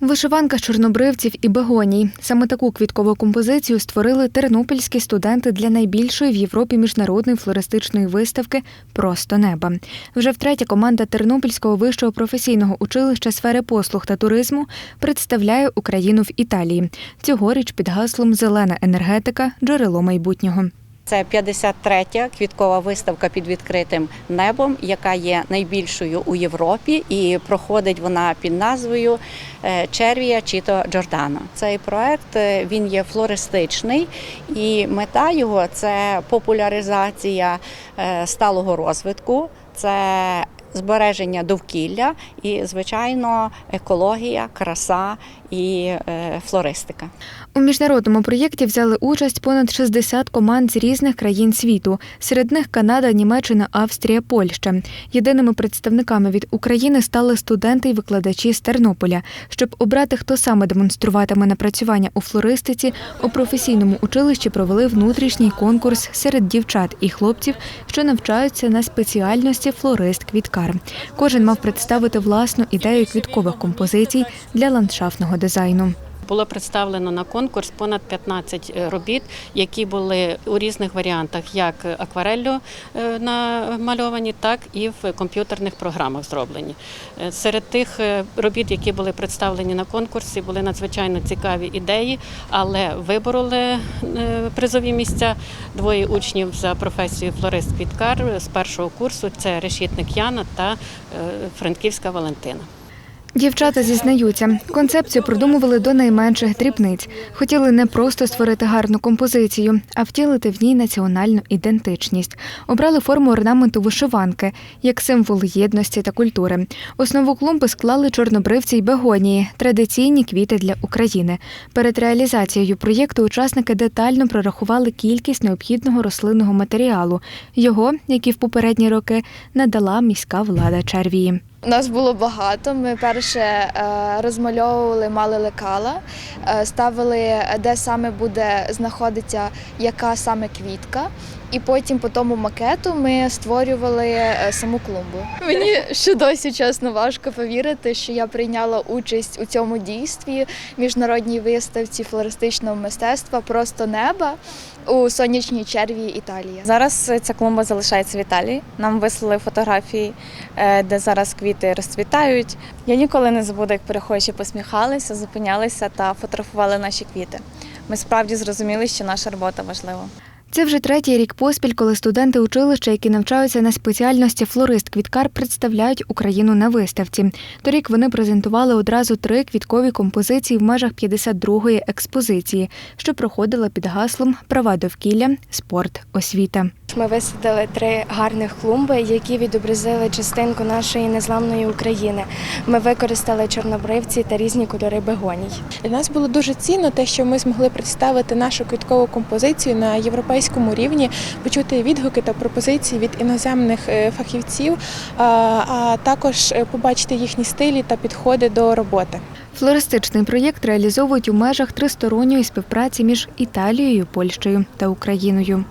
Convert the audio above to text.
Вишиванка з чорнобривців і бегоній. Саме таку квіткову композицію створили тернопільські студенти для найбільшої в Європі міжнародної флористичної виставки Просто неба. Вже втретє команда Тернопільського вищого професійного училища сфери послуг та туризму представляє Україну в Італії. Цьогоріч під гаслом Зелена енергетика джерело майбутнього. Це 53-я квіткова виставка під відкритим небом, яка є найбільшою у Європі, і проходить вона під назвою е, Червія Чіто Джордано. Цей проект е, він є флористичний, і мета його це популяризація е, сталого розвитку. Це Збереження довкілля і, звичайно, екологія, краса і е, флористика. У міжнародному проєкті взяли участь понад 60 команд з різних країн світу. Серед них Канада, Німеччина, Австрія, Польща. Єдиними представниками від України стали студенти і викладачі з Тернополя. Щоб обрати, хто саме демонструватиме напрацювання у флористиці, у професійному училищі провели внутрішній конкурс серед дівчат і хлопців, що навчаються на спеціальності флорист-квіткар. Кожен мав представити власну ідею квіткових композицій для ландшафтного дизайну. Було представлено на конкурс понад 15 робіт, які були у різних варіантах, як аквареллю е, намальовані, так і в комп'ютерних програмах зроблені. Е, Серед тих е, робіт, які були представлені на конкурсі, були надзвичайно цікаві ідеї, але вибороли е, призові місця двоє учнів за професією флорист-квіткар з першого курсу. Це решітник Яна та е, Франківська Валентина. Дівчата зізнаються, концепцію продумували до найменших дрібниць. Хотіли не просто створити гарну композицію, а втілити в ній національну ідентичність. Обрали форму орнаменту вишиванки як символ єдності та культури. Основу клумби склали чорнобривці й бегонії традиційні квіти для України. Перед реалізацією проєкту учасники детально прорахували кількість необхідного рослинного матеріалу. Його, як і в попередні роки, надала міська влада Червії. Нас було багато. Ми перше е, розмальовували, мали лекала, е, ставили, де саме буде знаходитися яка саме квітка. І потім по тому макету ми створювали е, саму клумбу. Мені ще досі чесно важко повірити, що я прийняла участь у цьому дійстві міжнародній виставці флористичного мистецтва Просто неба у сонячній черві Італії. Зараз ця клумба залишається в Італії. Нам вислали фотографії, е, де зараз квіти розцвітають. Я ніколи не забуду, як перехожі посміхалися, зупинялися та фотографували наші квіти. Ми справді зрозуміли, що наша робота важлива. Це вже третій рік поспіль, коли студенти училища, які навчаються на спеціальності флорист-квіткар, представляють Україну на виставці. Торік вони презентували одразу три квіткові композиції в межах 52-ї експозиції, що проходила під гаслом Права довкілля, спорт, освіта. Ми висадили три гарних клумби, які відобразили частинку нашої незламної України. Ми використали чорнобривці та різні кольори бегоній. Для нас було дуже цінно те, що ми змогли представити нашу квіткову композицію на європейському рівні, почути відгуки та пропозиції від іноземних е, фахівців, а- також е, побачити їхні стилі та підходи до роботи. Флористичний проєкт реалізовують у межах тристоронньої співпраці між Італією, Польщею та Україною.